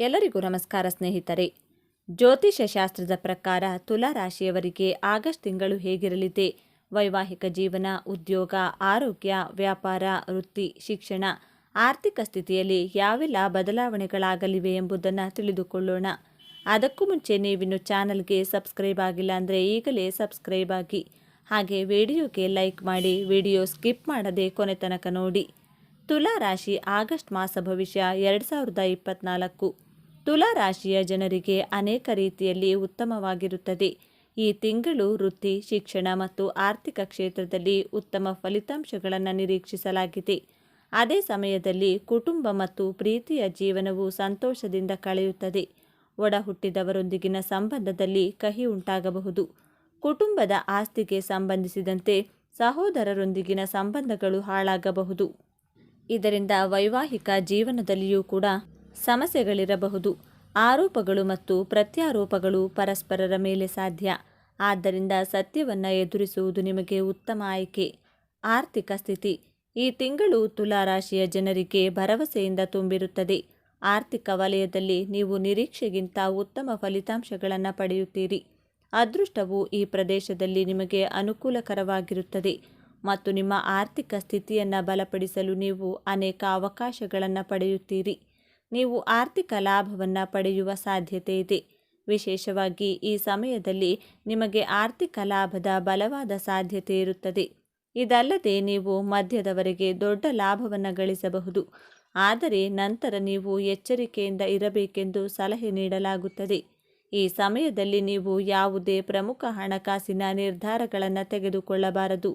ಎಲ್ಲರಿಗೂ ನಮಸ್ಕಾರ ಸ್ನೇಹಿತರೆ. ಜ್ಯೋತಿಷ ಶಾಸ್ತ್ರದ ಪ್ರಕಾರ ತುಲಾ ರಾಶಿಯವರಿಗೆ ಆಗಸ್ಟ್ ತಿಂಗಳು ಹೇಗಿರಲಿದೆ? ವೈವಾಹಿಕ ಜೀವನ, ಉದ್ಯೋಗ, ಆರೋಗ್ಯ, ವ್ಯಾಪಾರ, ವೃತ್ತಿ, ಶಿಕ್ಷಣ, ಆರ್ಥಿಕ ಸ್ಥಿತಿಯಲ್ಲಿ ಯಾವೆಲ್ಲ ಬದಲಾವಣೆಗಳಾಗಲಿವೆ ಎಂಬುದನ್ನು ತಿಳಿದುಕೊಳ್ಳೋಣ. ಅದಕ್ಕೂ ಮುಂಚೆ ನೀವಿನ್ನು ಚಾನಲ್ಗೆ ಸಬ್ಸ್ಕ್ರೈಬ್ ಆಗಿಲ್ಲ ಅಂದರೆ ಈಗಲೇ ಸಬ್ಸ್ಕ್ರೈಬ್ ಆಗಿ. ಹಾಗೆ ವಿಡಿಯೋಗೆ ಲೈಕ್ ಮಾಡಿ, ವಿಡಿಯೋ ಸ್ಕಿಪ್ ಮಾಡದೆ ಕೊನೆ ತನಕ ನೋಡಿ. ತುಲಾ ರಾಶಿ ಆಗಸ್ಟ್ ಮಾಸ ಭವಿಷ್ಯ ಎರಡು ಸಾವಿರದ ಇಪ್ಪತ್ನಾಲ್ಕು. ತುಲಾ ರಾಶಿಯ ಜನರಿಗೆ ಅನೇಕ ರೀತಿಯಲ್ಲಿ ಉತ್ತಮವಾಗಿರುತ್ತದೆ. ಈ ತಿಂಗಳು ವೃತ್ತಿ, ಶಿಕ್ಷಣ ಮತ್ತು ಆರ್ಥಿಕ ಕ್ಷೇತ್ರದಲ್ಲಿ ಉತ್ತಮ ಫಲಿತಾಂಶಗಳನ್ನು ನಿರೀಕ್ಷಿಸಲಾಗಿದೆ. ಅದೇ ಸಮಯದಲ್ಲಿ ಕುಟುಂಬ ಮತ್ತು ಪ್ರೀತಿಯ ಜೀವನವು ಸಂತೋಷದಿಂದ ಕಳೆಯುತ್ತದೆ. ಒಡ ಹುಟ್ಟಿದವರೊಂದಿಗಿನ ಸಂಬಂಧದಲ್ಲಿ ಕಹಿ ಉಂಟಾಗಬಹುದು. ಕುಟುಂಬದ ಆಸ್ತಿಗೆ ಸಂಬಂಧಿಸಿದಂತೆ ಸಹೋದರರೊಂದಿಗಿನ ಸಂಬಂಧಗಳು ಹಾಳಾಗಬಹುದು. ಇದರಿಂದ ವೈವಾಹಿಕ ಜೀವನದಲ್ಲಿಯೂ ಕೂಡ ಸಮಸ್ಯೆಗಳಿರಬಹುದು. ಆರೋಪಗಳು ಮತ್ತು ಪ್ರತ್ಯಾರೋಪಗಳು ಪರಸ್ಪರರ ಮೇಲೆ ಸಾಧ್ಯ. ಆದ್ದರಿಂದ ಸತ್ಯವನ್ನು ಎದುರಿಸುವುದು ನಿಮಗೆ ಉತ್ತಮ ಆಯ್ಕೆ. ಆರ್ಥಿಕ ಸ್ಥಿತಿ. ಈ ತಿಂಗಳು ತುಲಾ ರಾಶಿಯ ಜನರಿಗೆ ಭರವಸೆಯಿಂದ ತುಂಬಿರುತ್ತದೆ. ಆರ್ಥಿಕ ವಲಯದಲ್ಲಿ ನೀವು ನಿರೀಕ್ಷೆಗಿಂತ ಉತ್ತಮ ಫಲಿತಾಂಶಗಳನ್ನು ಪಡೆಯುತ್ತೀರಿ. ಅದೃಷ್ಟವು ಈ ಪ್ರದೇಶದಲ್ಲಿ ನಿಮಗೆ ಅನುಕೂಲಕರವಾಗಿರುತ್ತದೆ. ಮತ್ತು ನಿಮ್ಮ ಆರ್ಥಿಕ ಸ್ಥಿತಿಯನ್ನು ಬಲಪಡಿಸಲು ನೀವು ಅನೇಕ ಅವಕಾಶಗಳನ್ನು ಪಡೆಯುತ್ತೀರಿ. ನೀವು ಆರ್ಥಿಕ ಲಾಭವನ್ನು ಪಡೆಯುವ ಸಾಧ್ಯತೆ ಇದೆ. ವಿಶೇಷವಾಗಿ ಈ ಸಮಯದಲ್ಲಿ ನಿಮಗೆ ಆರ್ಥಿಕ ಲಾಭದ ಬಲವಾದ ಸಾಧ್ಯತೆ ಇರುತ್ತದೆ. ಇದಲ್ಲದೆ ನೀವು ಮಧ್ಯದವರೆಗೆ ದೊಡ್ಡ ಲಾಭವನ್ನು ಗಳಿಸಬಹುದು. ಆದರೆ ನಂತರ ನೀವು ಎಚ್ಚರಿಕೆಯಿಂದ ಇರಬೇಕೆಂದು ಸಲಹೆ ನೀಡಲಾಗುತ್ತದೆ. ಈ ಸಮಯದಲ್ಲಿ ನೀವು ಯಾವುದೇ ಪ್ರಮುಖ ಹಣಕಾಸಿನ ನಿರ್ಧಾರಗಳನ್ನು ತೆಗೆದುಕೊಳ್ಳಬಾರದು.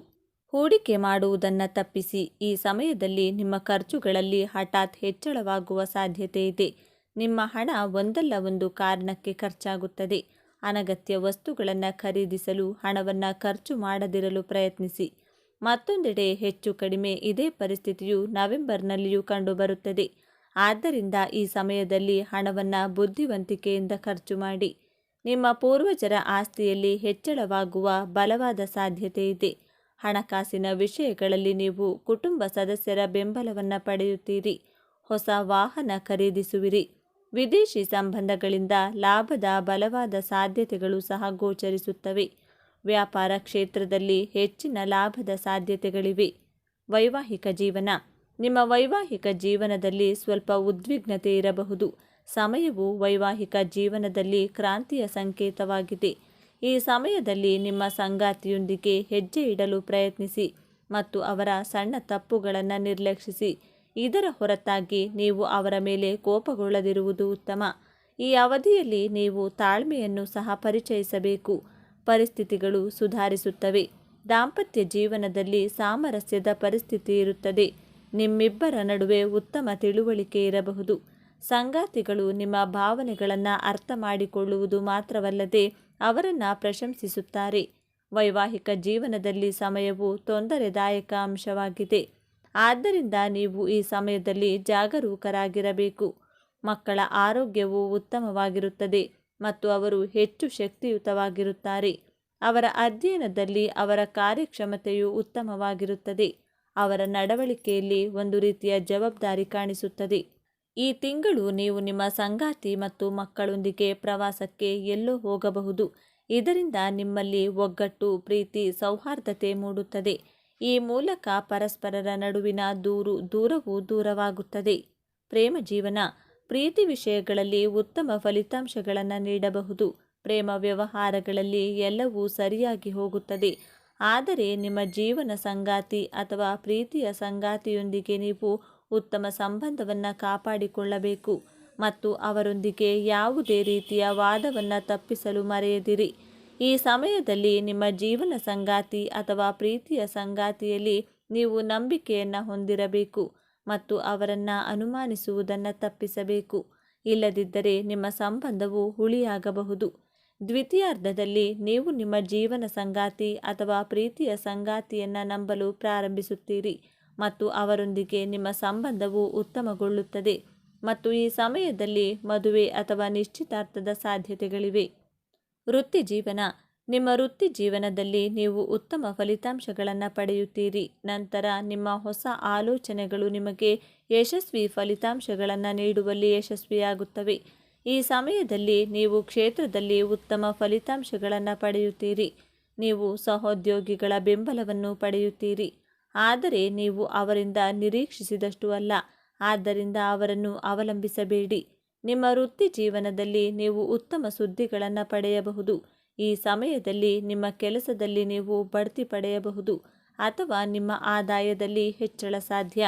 ಹೂಡಿಕೆ ಮಾಡುವುದನ್ನು ತಪ್ಪಿಸಿ ಈ ಸಮಯದಲ್ಲಿ ನಿಮ್ಮ ಖರ್ಚುಗಳಲ್ಲಿ ಹಠಾತ್ ಹೆಚ್ಚಳವಾಗುವ ಸಾಧ್ಯತೆ ಇದೆ. ನಿಮ್ಮ ಹಣ ಒಂದಲ್ಲ ಒಂದು ಕಾರಣಕ್ಕೆ ಖರ್ಚಾಗುತ್ತದೆ. ಅನಗತ್ಯ ವಸ್ತುಗಳನ್ನು ಖರೀದಿಸಲು, ಹಣವನ್ನು ಖರ್ಚು ಮಾಡದಿರಲು ಪ್ರಯತ್ನಿಸಿ. ಮತ್ತೊಂದೆಡೆ ಹೆಚ್ಚು ಕಡಿಮೆ ಇದೇ ಪರಿಸ್ಥಿತಿಯು ನವೆಂಬರ್ನಲ್ಲಿಯೂ ಕಂಡುಬರುತ್ತದೆ. ಆದ್ದರಿಂದ ಈ ಸಮಯದಲ್ಲಿ ಹಣವನ್ನು ಬುದ್ಧಿವಂತಿಕೆಯಿಂದ ಖರ್ಚು ಮಾಡಿ. ನಿಮ್ಮ ಪೂರ್ವಜರ ಆಸ್ತಿಯಲ್ಲಿ ಹೆಚ್ಚಳವಾಗುವ ಬಲವಾದ ಸಾಧ್ಯತೆ ಇದೆ. ಹಣಕಾಸಿನ ವಿಷಯಗಳಲ್ಲಿ ನೀವು ಕುಟುಂಬ ಸದಸ್ಯರ ಬೆಂಬಲವನ್ನು ಪಡೆಯುತ್ತೀರಿ. ಹೊಸ ವಾಹನ ಖರೀದಿಸುವಿರಿ. ವಿದೇಶಿ ಸಂಬಂಧಗಳಿಂದ ಲಾಭದ ಬಲವಾದ ಸಾಧ್ಯತೆಗಳು ಸಹ ಗೋಚರಿಸುತ್ತವೆ. ವ್ಯಾಪಾರ ಕ್ಷೇತ್ರದಲ್ಲಿ ಹೆಚ್ಚಿನ ಲಾಭದ ಸಾಧ್ಯತೆಗಳಿವೆ. ವೈವಾಹಿಕ ಜೀವನ. ನಿಮ್ಮ ವೈವಾಹಿಕ ಜೀವನದಲ್ಲಿ ಸ್ವಲ್ಪ ಉದ್ವಿಗ್ನತೆ ಇರಬಹುದು. ಸಮಯವು ವೈವಾಹಿಕ ಜೀವನದಲ್ಲಿ ಕ್ರಾಂತಿಯ ಸಂಕೇತವಾಗಿದೆ. ಈ ಸಮಯದಲ್ಲಿ ನಿಮ್ಮ ಸಂಗಾತಿಯೊಂದಿಗೆ ಹೆಜ್ಜೆ ಇಡಲು ಪ್ರಯತ್ನಿಸಿ ಮತ್ತು ಅವರ ಸಣ್ಣ ತಪ್ಪುಗಳನ್ನು ನಿರ್ಲಕ್ಷಿಸಿ. ಇದರ ಹೊರತಾಗಿ ನೀವು ಅವರ ಮೇಲೆ ಕೋಪಗೊಳ್ಳದಿರುವುದು ಉತ್ತಮ. ಈ ಅವಧಿಯಲ್ಲಿ ನೀವು ತಾಳ್ಮೆಯನ್ನು ಸಹ ಪರಿಚಯಿಸಬೇಕು. ಪರಿಸ್ಥಿತಿಗಳು ಸುಧಾರಿಸುತ್ತವೆ. ದಾಂಪತ್ಯ ಜೀವನದಲ್ಲಿ ಸಾಮರಸ್ಯದ ಪರಿಸ್ಥಿತಿ ಇರುತ್ತದೆ. ನಿಮ್ಮಿಬ್ಬರ ನಡುವೆ ಉತ್ತಮ ತಿಳುವಳಿಕೆ ಇರಬಹುದು. ಸಂಗಾತಿಗಳು ನಿಮ್ಮ ಭಾವನೆಗಳನ್ನು ಅರ್ಥ ಮಾಡಿಕೊಳ್ಳುವುದು ಮಾತ್ರವಲ್ಲದೆ ಅವರನ್ನು ಪ್ರಶಂಸಿಸುತ್ತಾರೆ. ವೈವಾಹಿಕ ಜೀವನದಲ್ಲಿ ಸಮಯವು ತೊಂದರೆದಾಯಕ ಅಂಶವಾಗಿದೆ. ಆದ್ದರಿಂದ ನೀವು ಈ ಸಮಯದಲ್ಲಿ ಜಾಗರೂಕರಾಗಿರಬೇಕು. ಮಕ್ಕಳ ಆರೋಗ್ಯವು ಉತ್ತಮವಾಗಿರುತ್ತದೆ ಮತ್ತು ಅವರು ಹೆಚ್ಚು ಶಕ್ತಿಯುತವಾಗಿರುತ್ತಾರೆ. ಅವರ ಅಧ್ಯಯನದಲ್ಲಿ ಅವರ ಕಾರ್ಯಕ್ಷಮತೆಯು ಉತ್ತಮವಾಗಿರುತ್ತದೆ. ಅವರ ನಡವಳಿಕೆಯಲ್ಲಿ ಒಂದು ರೀತಿಯ ಜವಾಬ್ದಾರಿ ಕಾಣಿಸುತ್ತದೆ. ಈ ತಿಂಗಳು ನೀವು ನಿಮ್ಮ ಸಂಗಾತಿ ಮತ್ತು ಮಕ್ಕಳೊಂದಿಗೆ ಪ್ರವಾಸಕ್ಕೆ ಎಲ್ಲೋ ಹೋಗಬಹುದು. ಇದರಿಂದ ನಿಮ್ಮಲ್ಲಿ ಒಗ್ಗಟ್ಟು, ಪ್ರೀತಿ, ಸೌಹಾರ್ದತೆ ಮೂಡುತ್ತದೆ. ಈ ಮೂಲಕ ಪರಸ್ಪರರ ನಡುವಿನ ದೂರು, ದೂರವು ದೂರವಾಗುತ್ತದೆ. ಪ್ರೇಮ ಜೀವನ, ಪ್ರೀತಿ ವಿಷಯಗಳಲ್ಲಿ ಉತ್ತಮ ಫಲಿತಾಂಶಗಳನ್ನು ನೀಡಬಹುದು. ಪ್ರೇಮ ವ್ಯವಹಾರಗಳಲ್ಲಿ ಎಲ್ಲವೂ ಸರಿಯಾಗಿ ಹೋಗುತ್ತದೆ. ಆದರೆ ನಿಮ್ಮ ಜೀವನ ಸಂಗಾತಿ ಅಥವಾ ಪ್ರೀತಿಯ ಸಂಗಾತಿಯೊಂದಿಗೆ ನೀವು ಉತ್ತಮ ಸಂಬಂಧವನ್ನು ಕಾಪಾಡಿಕೊಳ್ಳಬೇಕು ಮತ್ತು ಅವರೊಂದಿಗೆ ಯಾವುದೇ ರೀತಿಯ ವಾದವನ್ನು ತಪ್ಪಿಸಲು ಮರೆಯದಿರಿ. ಈ ಸಮಯದಲ್ಲಿ ನಿಮ್ಮ ಜೀವನ ಸಂಗಾತಿ ಅಥವಾ ಪ್ರೀತಿಯ ಸಂಗಾತಿಯಲ್ಲಿ ನೀವು ನಂಬಿಕೆಯನ್ನು ಹೊಂದಿರಬೇಕು ಮತ್ತು ಅವರನ್ನು ಅನುಮಾನಿಸುವುದನ್ನು ತಪ್ಪಿಸಬೇಕು. ಇಲ್ಲದಿದ್ದರೆ ನಿಮ್ಮ ಸಂಬಂಧವು ಹುಳಿಯಾಗಬಹುದು. ದ್ವಿತೀಯಾರ್ಧದಲ್ಲಿ ನೀವು ನಿಮ್ಮ ಜೀವನ ಸಂಗಾತಿ ಅಥವಾ ಪ್ರೀತಿಯ ಸಂಗಾತಿಯನ್ನು ನಂಬಲು ಪ್ರಾರಂಭಿಸುತ್ತೀರಿ. ಮತ್ತು ಅವರೊಂದಿಗೆ ನಿಮ್ಮ ಸಂಬಂಧವು ಉತ್ತಮಗೊಳ್ಳುತ್ತದೆ ಮತ್ತು ಈ ಸಮಯದಲ್ಲಿ ಮದುವೆ ಅಥವಾ ನಿಶ್ಚಿತಾರ್ಥದ ಸಾಧ್ಯತೆಗಳಿವೆ. ವೃತ್ತಿ ಜೀವನ. ನಿಮ್ಮ ವೃತ್ತಿ ಜೀವನದಲ್ಲಿ ನೀವು ಉತ್ತಮ ಫಲಿತಾಂಶಗಳನ್ನು ಪಡೆಯುತ್ತೀರಿ. ನಂತರ ನಿಮ್ಮ ಹೊಸ ಆಲೋಚನೆಗಳು ನಿಮಗೆ ಯಶಸ್ವಿ ಫಲಿತಾಂಶಗಳನ್ನು ನೀಡುವಲ್ಲಿ ಯಶಸ್ವಿಯಾಗುತ್ತವೆ. ಈ ಸಮಯದಲ್ಲಿ ನೀವು ಕ್ಷೇತ್ರದಲ್ಲಿ ಉತ್ತಮ ಫಲಿತಾಂಶಗಳನ್ನು ಪಡೆಯುತ್ತೀರಿ. ನೀವು ಸಹೋದ್ಯೋಗಿಗಳ ಬೆಂಬಲವನ್ನು ಪಡೆಯುತ್ತೀರಿ. ಆದರೆ ನೀವು ಅವರಿಂದ ನಿರೀಕ್ಷಿಸಿದಷ್ಟು ಅಲ್ಲ. ಆದ್ದರಿಂದ ಅವರನ್ನು ಅವಲಂಬಿಸಬೇಡಿ. ನಿಮ್ಮ ವೃತ್ತಿ ಜೀವನದಲ್ಲಿ ನೀವು ಉತ್ತಮ ಸುದ್ದಿಗಳನ್ನು ಪಡೆಯಬಹುದು. ಈ ಸಮಯದಲ್ಲಿ ನಿಮ್ಮ ಕೆಲಸದಲ್ಲಿ ನೀವು ಬಡ್ತಿ ಪಡೆಯಬಹುದು ಅಥವಾ ನಿಮ್ಮ ಆದಾಯದಲ್ಲಿ ಹೆಚ್ಚಳ ಸಾಧ್ಯ.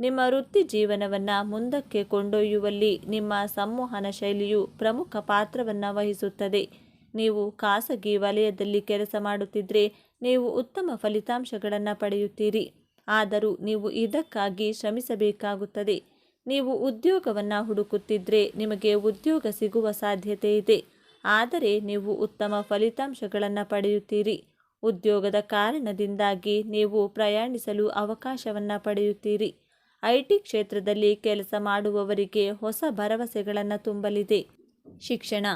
ನಿಮ್ಮ ವೃತ್ತಿ ಜೀವನವನ್ನು ಮುಂದಕ್ಕೆ ಕೊಂಡೊಯ್ಯುವಲ್ಲಿ ನಿಮ್ಮ ಸಂವಹನ ಶೈಲಿಯು ಪ್ರಮುಖ ಪಾತ್ರವನ್ನು ವಹಿಸುತ್ತದೆ. ನೀವು ಖಾಸಗಿ ವಲಯದಲ್ಲಿ ಕೆಲಸ ಮಾಡುತ್ತಿದ್ದರೆ ನೀವು ಉತ್ತಮ ಫಲಿತಾಂಶಗಳನ್ನು ಪಡೆಯುತ್ತೀರಿ. ಆದರೂ ನೀವು ಇದಕ್ಕಾಗಿ ಶ್ರಮಿಸಬೇಕಾಗುತ್ತದೆ. ನೀವು ಉದ್ಯೋಗವನ್ನು ಹುಡುಕುತ್ತಿದ್ದರೆ ನಿಮಗೆ ಉದ್ಯೋಗ ಸಿಗುವ ಸಾಧ್ಯತೆ ಇದೆ. ಆದರೆ ನೀವು ಉತ್ತಮ ಫಲಿತಾಂಶಗಳನ್ನು ಪಡೆಯುತ್ತೀರಿ. ಉದ್ಯೋಗದ ಕಾರಣದಿಂದಾಗಿ ನೀವು ಪ್ರಯಾಣಿಸಲು ಅವಕಾಶವನ್ನು ಪಡೆಯುತ್ತೀರಿ. ಐ ಟಿ ಕ್ಷೇತ್ರದಲ್ಲಿ ಕೆಲಸ ಮಾಡುವವರಿಗೆ ಹೊಸ ಭರವಸೆಗಳನ್ನು ತುಂಬಲಿದೆ. ಶಿಕ್ಷಣ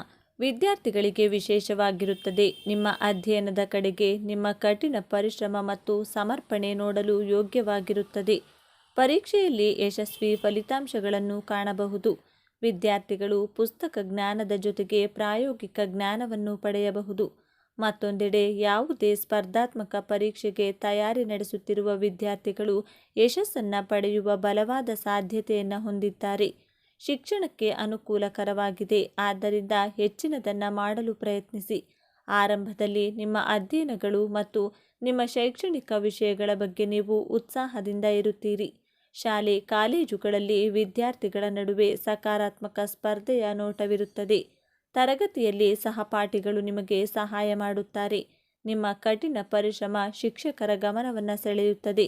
ವಿದ್ಯಾರ್ಥಿಗಳಿಗೆ ವಿಶೇಷವಾಗಿರುತ್ತದೆ. ನಿಮ್ಮ ಅಧ್ಯಯನದ ಕಡೆಗೆ ನಿಮ್ಮ ಕಠಿಣ ಪರಿಶ್ರಮ ಮತ್ತು ಸಮರ್ಪಣೆ ನೋಡಲು ಯೋಗ್ಯವಾಗಿರುತ್ತದೆ. ಪರೀಕ್ಷೆಯಲ್ಲಿ ಯಶಸ್ವಿ ಫಲಿತಾಂಶಗಳನ್ನು ಕಾಣಬಹುದು. ವಿದ್ಯಾರ್ಥಿಗಳು ಪುಸ್ತಕ ಜ್ಞಾನದ ಜೊತೆಗೆ ಪ್ರಾಯೋಗಿಕ ಜ್ಞಾನವನ್ನು ಪಡೆಯಬಹುದು. ಮತ್ತೊಂದೆಡೆ ಯಾವುದೇ ಸ್ಪರ್ಧಾತ್ಮಕ ಪರೀಕ್ಷೆಗೆ ತಯಾರಿ ನಡೆಸುತ್ತಿರುವ ವಿದ್ಯಾರ್ಥಿಗಳು ಯಶಸ್ಸನ್ನು ಪಡೆಯುವ ಬಲವಾದ ಸಾಧ್ಯತೆಯನ್ನು ಹೊಂದಿದ್ದಾರೆ. ಶಿಕ್ಷಣಕ್ಕೆ ಅನುಕೂಲಕರವಾಗಿದೆ. ಆದ್ದರಿಂದ ಹೆಚ್ಚಿನದನ್ನು ಮಾಡಲು ಪ್ರಯತ್ನಿಸಿ. ಆರಂಭದಲ್ಲಿ ನಿಮ್ಮ ಅಧ್ಯಯನಗಳು ಮತ್ತು ನಿಮ್ಮ ಶೈಕ್ಷಣಿಕ ವಿಷಯಗಳ ಬಗ್ಗೆ ನೀವು ಉತ್ಸಾಹದಿಂದ ಇರುತ್ತೀರಿ. ಶಾಲೆ, ಕಾಲೇಜುಗಳಲ್ಲಿ ವಿದ್ಯಾರ್ಥಿಗಳ ನಡುವೆ ಸಕಾರಾತ್ಮಕ ಸ್ಪರ್ಧೆಯ ನೋಟವಿರುತ್ತದೆ. ತರಗತಿಯಲ್ಲಿ ಸಹಪಾಠಿಗಳು ನಿಮಗೆ ಸಹಾಯ ಮಾಡುತ್ತಾರೆ. ನಿಮ್ಮ ಕಠಿಣ ಪರಿಶ್ರಮ ಶಿಕ್ಷಕರ ಗಮನವನ್ನು ಸೆಳೆಯುತ್ತದೆ.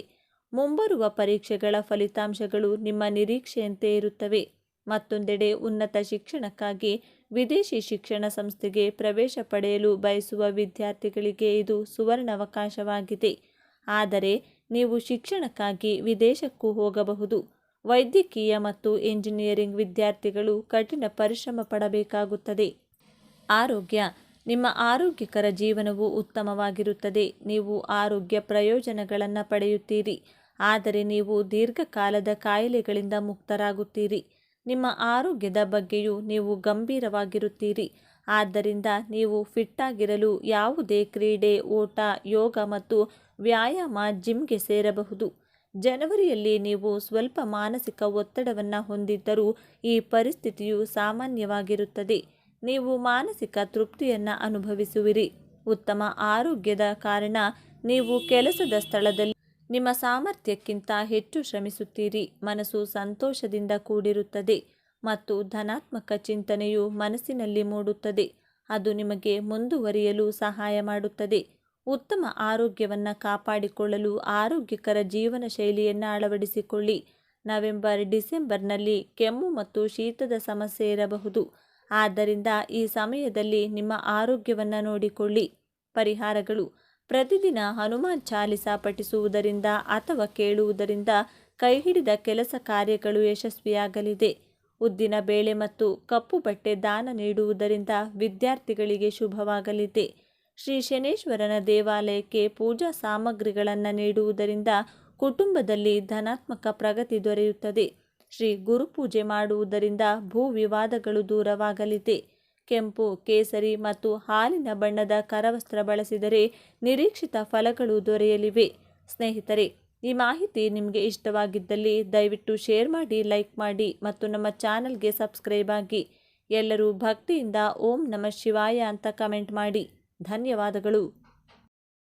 ಮುಂಬರುವ ಪರೀಕ್ಷೆಗಳ ಫಲಿತಾಂಶಗಳು ನಿಮ್ಮ ನಿರೀಕ್ಷೆಯಂತೆ ಇರುತ್ತವೆ. ಮತ್ತೊಂದೆಡೆ ಉನ್ನತ ಶಿಕ್ಷಣಕ್ಕಾಗಿ ವಿದೇಶಿ ಶಿಕ್ಷಣ ಸಂಸ್ಥೆಗೆ ಪ್ರವೇಶ ಪಡೆಯಲು ಬಯಸುವ ವಿದ್ಯಾರ್ಥಿಗಳಿಗೆ ಇದು ಸುವರ್ಣಾವಕಾಶವಾಗಿದೆ. ಆದರೆ ನೀವು ಶಿಕ್ಷಣಕ್ಕಾಗಿ ವಿದೇಶಕ್ಕೂ ಹೋಗಬಹುದು. ವೈದ್ಯಕೀಯ ಮತ್ತು ಎಂಜಿನಿಯರಿಂಗ್ ವಿದ್ಯಾರ್ಥಿಗಳು ಕಠಿಣ ಪರಿಶ್ರಮ ಪಡಬೇಕಾಗುತ್ತದೆ. ಆರೋಗ್ಯ, ನಿಮ್ಮ ಆರೋಗ್ಯಕರ ಜೀವನವು ಉತ್ತಮವಾಗಿರುತ್ತದೆ. ನೀವು ಆರೋಗ್ಯ ಪ್ರಯೋಜನಗಳನ್ನು ಪಡೆಯುತ್ತೀರಿ. ಆದರೆ ನೀವು ದೀರ್ಘಕಾಲದ ಕಾಯಿಲೆಗಳಿಂದ ಮುಕ್ತರಾಗುತ್ತೀರಿ. ನಿಮ್ಮ ಆರೋಗ್ಯದ ಬಗ್ಗೆಯೂ ನೀವು ಗಂಭೀರವಾಗಿರುತ್ತೀರಿ. ಆದ್ದರಿಂದ ನೀವು ಫಿಟ್ಟಾಗಿರಲು ಯಾವುದೇ ಕ್ರೀಡೆ, ಓಟ, ಯೋಗ ಮತ್ತು ವ್ಯಾಯಾಮ ಜಿಮ್ಗೆ ಸೇರಬಹುದು. ಜನವರಿಯಲ್ಲಿ ನೀವು ಸ್ವಲ್ಪ ಮಾನಸಿಕ ಒತ್ತಡವನ್ನು ಹೊಂದಿದ್ದರೂ ಈ ಪರಿಸ್ಥಿತಿಯು ಸಾಮಾನ್ಯವಾಗಿರುತ್ತದೆ. ನೀವು ಮಾನಸಿಕ ತೃಪ್ತಿಯನ್ನು ಅನುಭವಿಸುವಿರಿ. ಉತ್ತಮ ಆರೋಗ್ಯದ ಕಾರಣ ನೀವು ಕೆಲಸದ ಸ್ಥಳದಲ್ಲಿ ನಿಮ್ಮ ಸಾಮರ್ಥ್ಯಕ್ಕಿಂತ ಹೆಚ್ಚು ಶ್ರಮಿಸುತ್ತೀರಿ. ಮನಸ್ಸು ಸಂತೋಷದಿಂದ ಕೂಡಿರುತ್ತದೆ ಮತ್ತು ಧನಾತ್ಮಕ ಚಿಂತನೆಯು ಮನಸ್ಸಿನಲ್ಲಿ ಮೂಡುತ್ತದೆ. ಅದು ನಿಮಗೆ ಮುಂದುವರಿಯಲು ಸಹಾಯ ಮಾಡುತ್ತದೆ. ಉತ್ತಮ ಆರೋಗ್ಯವನ್ನು ಕಾಪಾಡಿಕೊಳ್ಳಲು ಆರೋಗ್ಯಕರ ಜೀವನ ಶೈಲಿಯನ್ನು ಅಳವಡಿಸಿಕೊಳ್ಳಿ. ನವೆಂಬರ್, ಡಿಸೆಂಬರ್ನಲ್ಲಿ ಕೆಮ್ಮು ಮತ್ತು ಶೀತದ ಸಮಸ್ಯೆ ಇರಬಹುದು. ಆದ್ದರಿಂದ ಈ ಸಮಯದಲ್ಲಿ ನಿಮ್ಮ ಆರೋಗ್ಯವನ್ನು ನೋಡಿಕೊಳ್ಳಿ. ಪರಿಹಾರಗಳು. ಪ್ರತಿದಿನ ಹನುಮಾನ್ ಚಾಲಿಸ ಪಠಿಸುವುದರಿಂದ ಅಥವಾ ಕೇಳುವುದರಿಂದ ಕೈಹಿಡಿದ ಕೆಲಸ ಕಾರ್ಯಗಳು ಯಶಸ್ವಿಯಾಗಲಿದೆ. ಉದ್ದಿನ ಬೇಳೆ ಮತ್ತು ಕಪ್ಪು ಬಟ್ಟೆ ದಾನ ನೀಡುವುದರಿಂದ ವಿದ್ಯಾರ್ಥಿಗಳಿಗೆ ಶುಭವಾಗಲಿದೆ. ಶ್ರೀ ಶನೇಶ್ವರನ ದೇವಾಲಯಕ್ಕೆ ಪೂಜಾ ಸಾಮಗ್ರಿಗಳನ್ನು ನೀಡುವುದರಿಂದ ಕುಟುಂಬದಲ್ಲಿ ಧನಾತ್ಮಕ ಪ್ರಗತಿ ದೊರೆಯುತ್ತದೆ. ಶ್ರೀ ಗುರುಪೂಜೆ ಮಾಡುವುದರಿಂದ ಭೂ ವಿವಾದಗಳು ದೂರವಾಗಲಿದೆ. ಕೆಂಪು, ಕೇಸರಿ ಮತ್ತು ಹಾಲಿನ ಬಣ್ಣದ ಕರವಸ್ತ್ರ ಬಳಸಿದರೆ ನಿರೀಕ್ಷಿತ ಫಲಗಳು ದೊರೆಯಲಿವೆ. ಸ್ನೇಹಿತರೆ, ಈ ಮಾಹಿತಿ ನಿಮಗೆ ಇಷ್ಟವಾಗಿದ್ದಲ್ಲಿ ದಯವಿಟ್ಟು ಶೇರ್ ಮಾಡಿ, ಲೈಕ್ ಮಾಡಿ ಮತ್ತು ನಮ್ಮ ಚಾನಲ್ಗೆ ಸಬ್ಸ್ಕ್ರೈಬ್ ಆಗಿ. ಎಲ್ಲರೂ ಭಕ್ತಿಯಿಂದ ಓಂ ನಮ ಶಿವಾಯ ಅಂತ ಕಮೆಂಟ್ ಮಾಡಿ. ಧನ್ಯವಾದಗಳು.